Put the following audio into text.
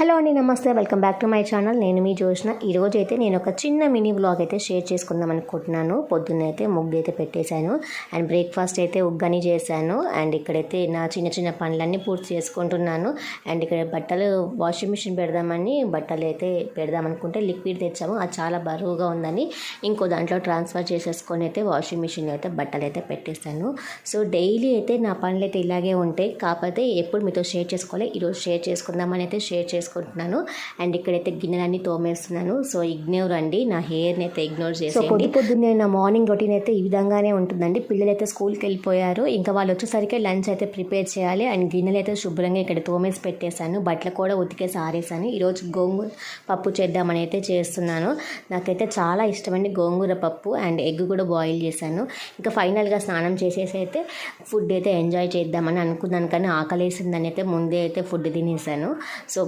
Hello అండి నమస్తే. Welcome back to my channel. నేను మీ జోష్న ఈరోజు అయితే నేను ఒక చిన్న మినీ బ్లాగ్ అయితే షేర్ చేసుకుందాం అనుకుంటున్నాను. పొద్దున్న అయితే ముగ్గు అయితే పెట్టేశాను. అండ్ బ్రేక్ఫాస్ట్ అయితే ఉగ్గని చేశాను. అండ్ ఇక్కడైతే నా చిన్న చిన్న పనులన్నీ పూర్తి చేసుకుంటున్నాను. అండ్ ఇక్కడ బట్టలు వాషింగ్ మిషన్ పెడదామని బట్టలు అయితే పెడదాం అనుకుంటే లిక్విడ్ తెచ్చాము. అది చాలా బరువుగా ఉందని ఇంకో దాంట్లో ట్రాన్స్ఫర్ చేసేసుకొని అయితే వాషింగ్ మిషన్ అయితే బట్టలు అయితే పెట్టేశాను. సో డైలీ అయితే నా పనులు అయితే ఇలాగే ఉంటాయి. కాకపోతే ఎప్పుడు మీతో షేర్ చేసుకోవాలి ఈరోజు షేర్ చేసుకుందామని అయితే షేర్ చేసుకుంటున్నాను. అండ్ ఇక్కడైతే గిన్నెలన్నీ తోమేస్తున్నాను. సో ఇగ్నోర్ అండి. నా హెయిర్ని అయితే ఇగ్నోర్ చేసి పొద్దు పొద్దున్నే నా మార్నింగ్ రొటీన్ అయితే ఈ విధంగానే ఉంటుందండి. పిల్లలు అయితే స్కూల్కి వెళ్ళిపోయారు. ఇంకా వాళ్ళు వచ్చేసరికి లంచ్ అయితే ప్రిపేర్ చేయాలి. అండ్ గిన్నెలు అయితే శుభ్రంగా ఇక్కడ తోమేసి పెట్టేశాను. బట్టలు కూడా ఉతికేసి ఆరేసాను ఈరోజు గోంగూర పప్పు చేద్దామని అయితే చేస్తున్నాను. నాకైతే చాలా ఇష్టమండి గోంగూర పప్పు అండ్ ఎగ్ కూడా బాయిల్ చేశాను. ఇంకా ఫైనల్గా స్నానం చేసేసి అయితే ఫుడ్ అయితే ఎంజాయ్ చేద్దామని అనుకున్నాను. కానీ ఆకలేసిందని అయితే ముందే అయితే ఫుడ్ తినేసాను. సో